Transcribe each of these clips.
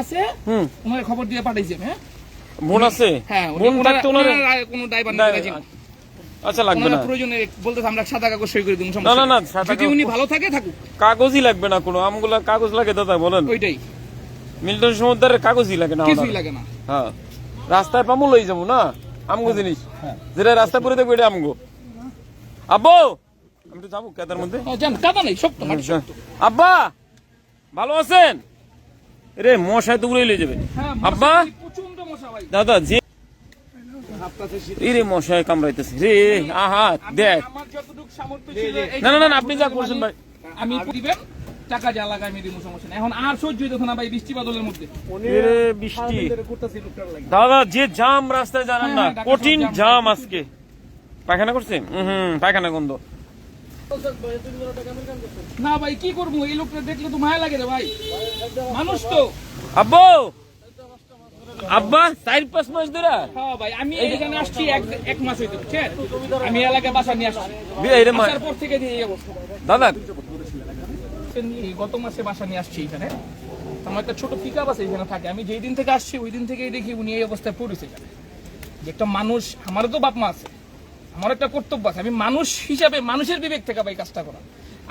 আছে ওনার খবর দিয়ে পাঠাইছি হ্যাঁ। বোন আছে? হ্যাঁ বোন ওনারা- থাকতে ওনারে কোনো ড্রাইভার আচ্ছা লাগবে না। প্রয়োজনে বলতেছে আমরা সাদা কাগজ সই করে দিব না, না, না, যদি উনি ভালো থাকে থাকুক। কাগজই লাগবে না কোনো আমগুলা কাগজ লাগে দাদা বলেন। ওইটাই। মিল্টন সমুদ্রের কাগজই লাগে না কিছুই লাগে না। হ্যাঁ। রাস্তায় পামু লই যাব না আমগো জিনিস। যেটা রাস্তায় পরে দেখব এটা আমগো। আব্বু! আমি তো যাব কেদার মধ্যে। হ্যাঁ, কাদা নেই শক্ত। আব্বা! ভালো আছেন? রে তো উড়ে যাবে। হ্যাঁ, আব্বা? দাদা যে এই রে মশাই কামড়াইতেছে। রে আহা দেখ। আমার যতটুকু সামর্থ্য ছিল এই না না না আপনি যা করছেন ভাই। আমি দিবেন টাকা যা লাগাই আমি দিব সমস্যা এখন আর সহ্য হইতেছে না ভাই বৃষ্টি বাদলের মধ্যে। বৃষ্টি। দাদা যে জাম রাস্তায় জানেন না হ্যাঁ, কঠিন জাম। জাম আজকে। পায়খানা করছে হুম পায়খানা গন্ধ। না ভাই কি করব? এই লোকটা দেখলে তো মায়া লাগে রে ভাই। মানুষ তো। আব্বু! আব্বা চার পাঁচ মাস ধরে। হ্যাঁ ভাই আমি এখানে আসছি এক এক মাস হইতে বুঝছেন আমি এলাকায় বাসা নিয়ে আসছি। এই আসার পর থেকে দিয়ে এই অবস্থা। দাদা। গত মাসে বাসা নিয়ে আসছি এখানে। আমার একটা ছোট পিক আছে এখানে থাকে। আমি যেই দিন থেকে আসছি ওই দিন থেকেই দেখি উনি এই অবস্থায় পড়েছে যে একটা মানুষ আমারও তো বাপ মা আছে। আমার একটা কর্তব্য আছে। আমি মানুষ হিসাবে মানুষের বিবেক থেকে ভাই কাজটা করা।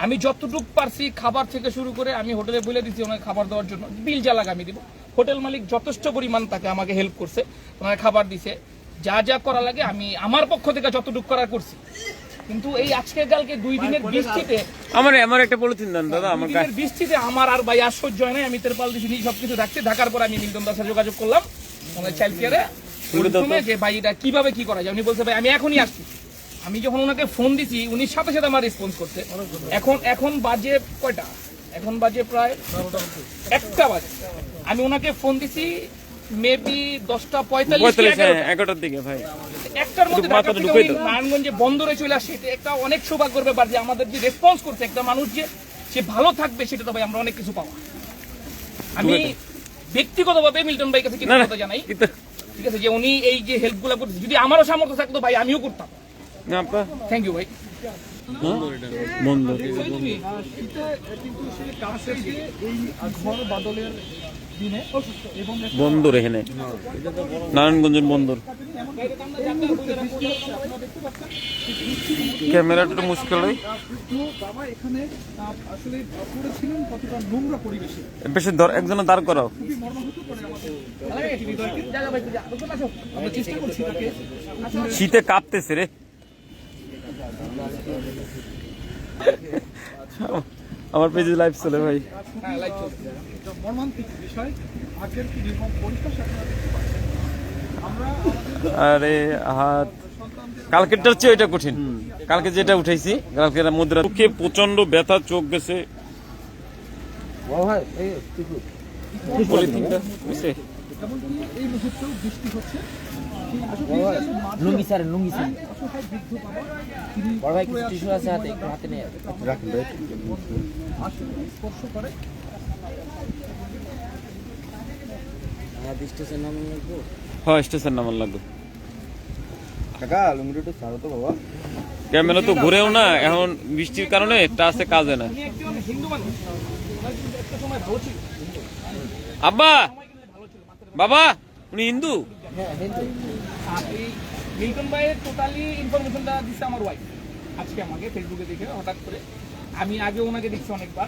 আমি যতটুকু পারছি খাবার থেকে শুরু করে আমি হোটেলে বলে দিচ্ছি ওনাকে খাবার দেওয়ার জন্য। বিল যা লাগে আমি দিব। হোটেল মালিক যথেষ্ট পরিমাণ তাকে আমাকে হেল্প করছে। ওনাকে খাবার দিছে। যা যা করা লাগে আমি আমার পক্ষ থেকে যতটুকু করার করছি। কিন্তু এই আজকে কালকে দুই দিনের বৃষ্টিতে আমার আমার একটা পলিথিন দেন দাদা আমার দিনের বৃষ্টিতে আমার আর ভাই সহ্য হয় নাই। আমি তেরপাল দিছি সবকিছু রাখছি। ঢাকার পর আমি মিল্টন দাসের যোগাযোগ করলাম। ওনার চাইল্ড কেয়ারে। যে ভাই এটা কীভাবে কি করা যায় উনি বলছে ভাই আমি এখনই আসছি। আমি যখন ওনাকে ফোন দিছি উনি সাথে সাথে আমার রেসপন্স করছে। এখন এখন বাজে কয়টা? এখন বাজে প্রায় একটা বাজে। আমি ওনাকে ফোন দিছি মেবি দশটা পঁয়তাল্লিশ হ্যাঁ এগারোটার দিকে ভাই। একটার মধ্যে নারায়ণগঞ্জে বন্দরে চলে আসে এটা একটা অনেক সৌভাগ্যের ব্যাপার যে আমাদের যে রেসপন্স করছে একটা মানুষ যে সে ভালো থাকবে সেটা তো ভাই আমরা অনেক কিছু পাওয়া আমি ব্যক্তিগতভাবে মিল্টন ভাই কাছে না না জানাই। ঠিক আছে যে উনি এই যে হেল্পগুলো করছে যদি আমারও সামর্থ্য থাকতো ভাই আমিও করতাম। থ্যাংক ইউ ভাই। বন্দর এখানে। নারায়ণগঞ্জের বন্দর ক্যামেরাটা একটু মুশকিল হয়। বেশি একজনে দাঁড় করাও। শীতে কাঁপতেছে রে। আমার পেজে লাইভ চলে ভাই হ্যাঁ আরে হাত কালকেরটার চেয়ে এটা কঠিন কালকে যেটা উঠাইছি কালকে মুদ্রা চোখে প্রচণ্ড ব্যথা চোখ গেছে পলিথিনটা বুঝছে? এই মুহূর্তেও বৃষ্টি হচ্ছে লুঙ্গি স্যার লুঙ্গি স্যার। বড় ভাই কিছু টিস্যু আছে হাতে একটু হাতে নিয়ে আসলে স্পর্শ করে স্টেশন নাম হ্যাঁ স্টেশন নাম্বার লাগবে। কাকা লুঙ্গিটা একটু ছাড়ো তো বাবা। ক্যামেরা তো ঘুরেও না এখন বৃষ্টির কারণে টাচে কাজে না। আব্বা বাবা উনি হিন্দু? এই মিল্টন ভাইয়ের টোটালি ইনফরমেশনটা দিচ্ছে আমার ওয়াইফ আজকে আমাকে ফেসবুকে দেখে হঠাৎ করে। আমি আগে ওনাকে দেখছি অনেকবার।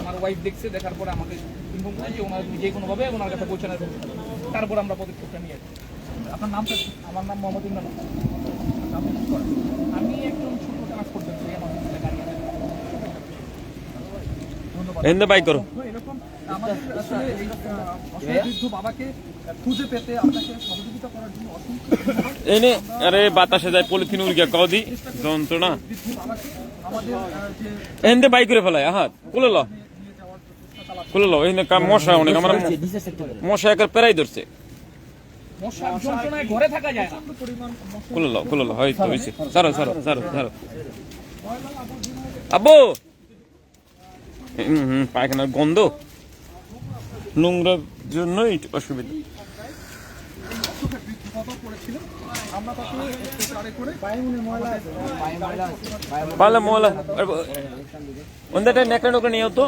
আমার ওয়াইফ দেখছে দেখার পরে আমাকে ইনফর্ম করে যে ওনার যে কোনোভাবে ওনার কাছে ব্যবস্থা করবে। তারপর আমরা পদক্ষেপটা নিয়ে আসি। আপনার নামটা আমার নাম মোহাম্মদ ইমরান? আমি একজন ছোট ট্রান্সপোর্ট করছি আমার নিজের গাড়ি বাই করো। এরকম আমাদের বাবাকে খুঁজে পেতে আপনাকে সহযোগিতা করার জন্য অসংখ্য এনে আরে বাতাসে যায় পলিথিন উড়ে গিয়া কদি যন্ত্রণা বাই করে ফেলায় আহাত কুলে ল। কুলে ল এনে কাম মশা অনেক আমার মশা একার পেরাই ধরছে। ঘরে থাকা যায় না। কুলে ল কুলে ল হয়তো হয়েছে সারো। সারো সারো সারো আব্বু! পায়খানার গন্ধ। নোংরার জন্যই অসুবিধা বাবা পড়েছিলেন আমরা তাকে প্রচারে করে মোলা ওন্দাটা নেকড়ে নোকড়ে নিয়ে তো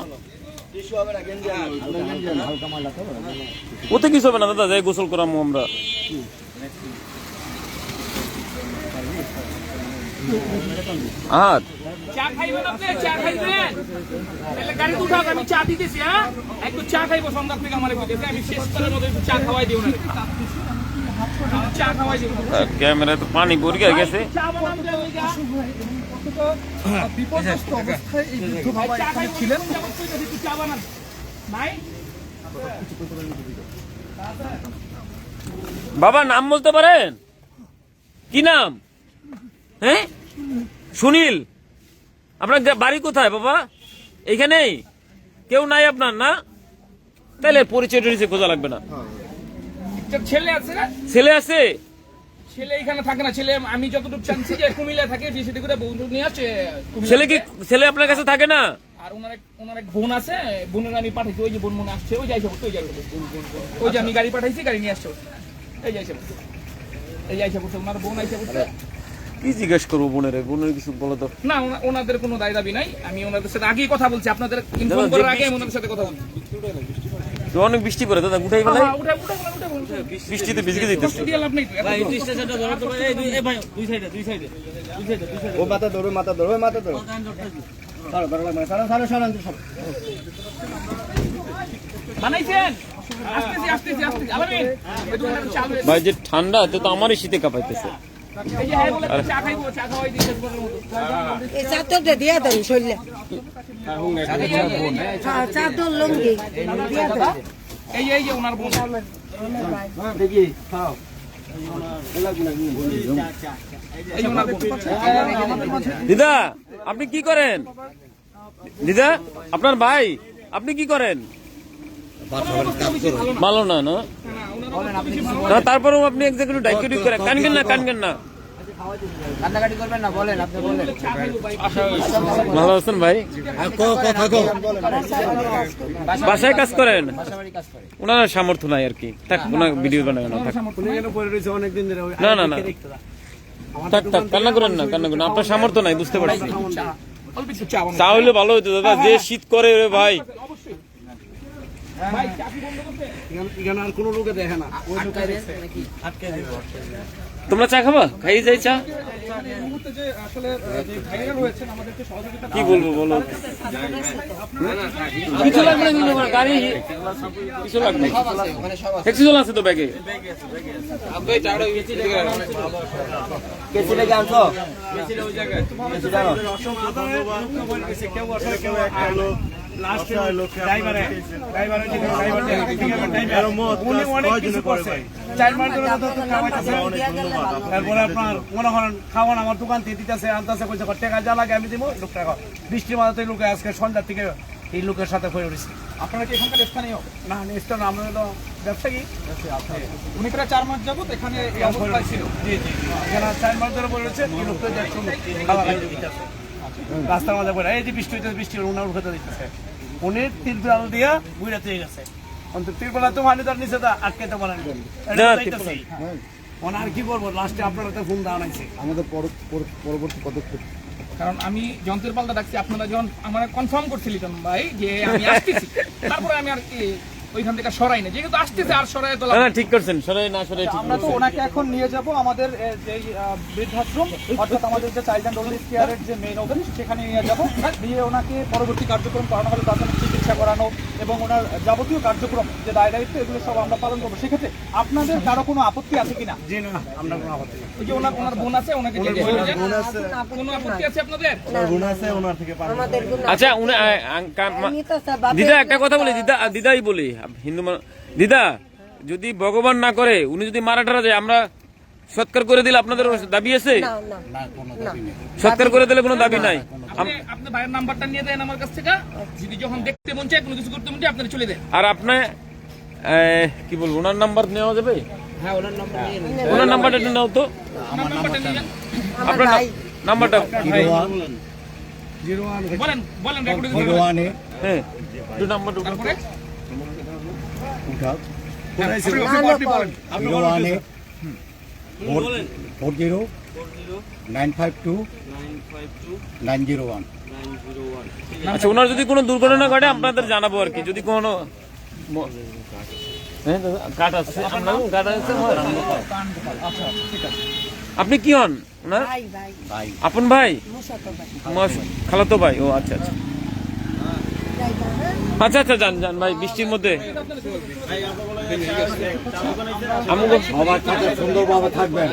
ওতে কিছু হবে না দাদা যাই গোসল করামো আমরা আহাত চা খাইবেন একটু সন্ধ্যা থেকে আমার আমি শেষ করার একটু চা খাওয়াই দিও না ক্যামেরায় তো পানি পরিয়ে গেছে। বিপর্যস্ত অবস্থায় এই বৃদ্ধ বাবা এখানে ছিলেন। বাবা নাম বলতে পারেন? কি নাম? হ্যাঁ? সুনীল। আপনার বাড়ি কোথায় বাবা? এইখানেই? কেউ নাই আপনার না? তাহলে পরিচয় টরিচয় খোঁজা লাগবে না। একটা ছেলে আছে না? ছেলে আছে? ছেলে এখানে থাকে না। ছেলে আমি যতটুকু জানছি যে কুমিল্লা থাকে বিয়ে সাথে করে বন্ধু নিয়ে আসে ছেলে কি ছেলে আপনার কাছে থাকে না? আর ওনার এক ওনার এক বোন আছে বোনের আমি পাঠাইছি ওই যে বোন মনে আসছে ওই যাইছে ওই যাবে ওই যে আমি গাড়ি পাঠাইছি গাড়ি নিয়ে আসছে এই যাইছে এই যাইছে ওনার বোন আইসে বলছে কি জিজ্ঞেস করব বোনের? বোনের কিছু বলো তো। না ওনাদের কোনো দায় দাবি নাই। আমি ওনাদের সাথে আগেই কথা বলছি। আপনাদের ইনফর্ম করার আগে আমি ওনাদের সাথে কথা বলছি। অনেক বৃষ্টি পড়ে দাদা উঠাই হ্যাঁ, বৃষ্টিতে ভিজকে দিতেছে। ও মাথা ধরো মাথা ধরো মাথা ধরো। ভাই যে ঠান্ডা তো আমারই শীতে কাঁপাইতেছে। এই এই যে ওনার বোন। দেখি খাও। দিদা আপনি কি করেন? দিদা আপনার ভাই আপনি কি করেন? ভালো না না? না না, তারপরেও আপনি এক্সাক্টলি ডাইকেটিভ করে কানবেন না কানবেন না। কান্নাকাটি করবেন না বলেন আপনি বলেন। ভালো আছেন ভাই? বাসায় কাজ করেন? বাসাবাড়ি কাজ করে ওনার সামর্থ্য নাই আর কি। থাক ওনার ভিডিও বানায় না না না। না থাক থাক কান্না করেন না কান্না করেন না। আপনার সামর্থ্য নাই বুঝতে পারছি। হইলে ভালো হইতো দাদা যে শীত করে রে ভাই। এখানে আর কোনো লোকে দেখে না। তোমরা চা খাবা? খাই যাই চা। কি বলব বলো? কিছু লাগবে না গাড়ি কিছু লাগবে মানে আছে তো ব্যাগে কেসি লেগে আনছো? তারপরে আপনার মনে করেন খাওয়ান আমার দোকান থেকে দিতেছে আনতেছে কইছে টাকা যা লাগে আমি দিব লোক টাকা বৃষ্টির মাঝে তো এই লোকে আজকে সন্ধ্যার থেকে এই লোকের সাথে হয়ে উঠেছি। আপনারা কি এখানকার স্থানীয়? না নিশ্চয় না আমরা হলো ব্যবসায়ী। উনি প্রায় চার মাস যাবত এখানে ছিল। জি জি এখানে চার মাস ধরে রয়েছে লোকটা রাস্তার মাঝে পড়ে। এই যে বৃষ্টি হইতেছে বৃষ্টি উনার খেতে দিতেছে। উনি তিরপাল দিয়া বুড়া থেকে গেছে তিরপালা তো মানে তার নিচে তো আটকাইতে পারেন ওনার আর কি করব লাস্টে আপনারা তো ফোন দেওয়া নাইছে আমাদের পর- পর- পরবর্তী পদক্ষেপ। কারণ আমি যন্ত্রের পাল্টা ডাকছি আপনারা যখন আমার কনফার্ম করছিলেন ভাই যে আমি আসতেছি। তারপরে আমি আর কি ওইখান থেকে সরাই না যেহেতু আসতেছে আর সরাই তো না ঠিক করছেন সরাই না সরাই ঠিক আমরা তো ওনাকে এখন নিয়ে যাব আমাদের আহ, বৃদ্ধাশ্রম অর্থাৎ আমাদের যে চাইল্ড অ্যান্ড ওল্ড কেয়ারের যে মেইন অফিস সেখানে নিয়ে যাব। দিয়ে ওনাকে পরবর্তী কার্যক্রম করানো হলে প্রাথমিক চিকিৎসা করানো এবং ওনার যাবতীয় কার্যক্রম যে দায় দায়িত্ব এগুলো সব আমরা পালন করব। সেক্ষেত্রে আপনাদের কারও কোনো আপত্তি আছে কিনা? জি না আমরা কোনো আপত্তি ওই যে ওনার ওনার বোন আছে ওনাকে। কোনো আপত্তি আছে আপনাদের? ওনার থেকে আমাদের আচ্ছা উনি দিদা একটা কথা বলি দিদা দিদাই বলি। হিন্দু দিদা যদি ভগবান না করে উনি যদি মারা টারা যায় আমরা সৎকার করে দিলে আপনাদের দাবি আছে? না না। না সৎকার করে দিলে কোনো দাবি নাই? আপনি ভাইয়ের নাম্বারটা নিয়ে দেন আমার কাছ থেকে। যদি যখন দেখতে মন চায় কোনো কিছু করতে মন চায় আপনারা চলে দেন আর আপনার আহ, কি বলব ওনার নাম্বার নেওয়া যাবে? হ্যাঁ ওনার নম্বর ওনার নাম্বারটা নাও তো। আমার নাম্বারটা নিয়ে আপনার নাম্বারটা বলেন বলেন রেকর্ডিং হ্যাঁ। উঠাও তো। আপনি zero one eight four zero. Nine five two. Nine zero one. আচ্ছা ওনার যদি কোনো দুর্ঘটনা ঘটে আপনাদের জানাব আর কি। যদি কোনো ম- দাদা, কাঠ আছে। আপনার আছে? আচ্ছা ঠিক আছে। আপনি কি হন? ওনার? ভাই ভাই। আপন ভাই? খালাতো ভাই। ও আচ্ছা আচ্ছা। আচ্ছা আচ্ছা যান যান ভাই বৃষ্টির মধ্যে। বাবা থাকে থাকবেন।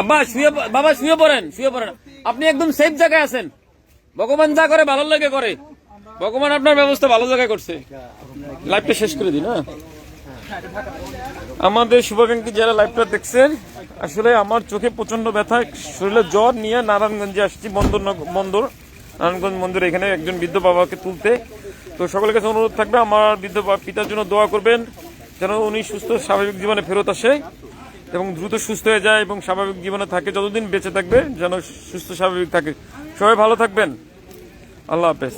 আব্বা শুয়ে বাবা শুয়ে পড়েন শুয়ে পড়েন। আপনি একদম সেফ জায়গায় আছেন। ভগবান যা করে ভালো লাগে করে। ভগবান আপনার ব্যবস্থা ভালো জায়গায় করছে। লাইফটা শেষ করে দিন হ্যাঁ। আমাদের শুভাকাঙ্ক্ষী যারা লাইভটা দেখছেন আসলে আমার চোখে প্রচণ্ড ব্যথা, শরীরে জ্বর নিয়ে নারায়ণগঞ্জে আসছি, বন্দর বন্দর, নারায়ণগঞ্জ মন্দির। এখানে একজন বৃদ্ধ বাবাকে তুলতে। তো সকলের কাছে অনুরোধ থাকবে, আমার বৃদ্ধ পিতার জন্য দোয়া করবেন, যেন উনি সুস্থ, স্বাভাবিক জীবনে ফেরত আসে এবং দ্রুত সুস্থ হয়ে যায় এবং স্বাভাবিক জীবনে থাকে, যতদিন বেঁচে থাকবে যেন সুস্থ, স্বাভাবিক থাকে। সবাই ভালো থাকবেন। আল্লাহ হাফেজ।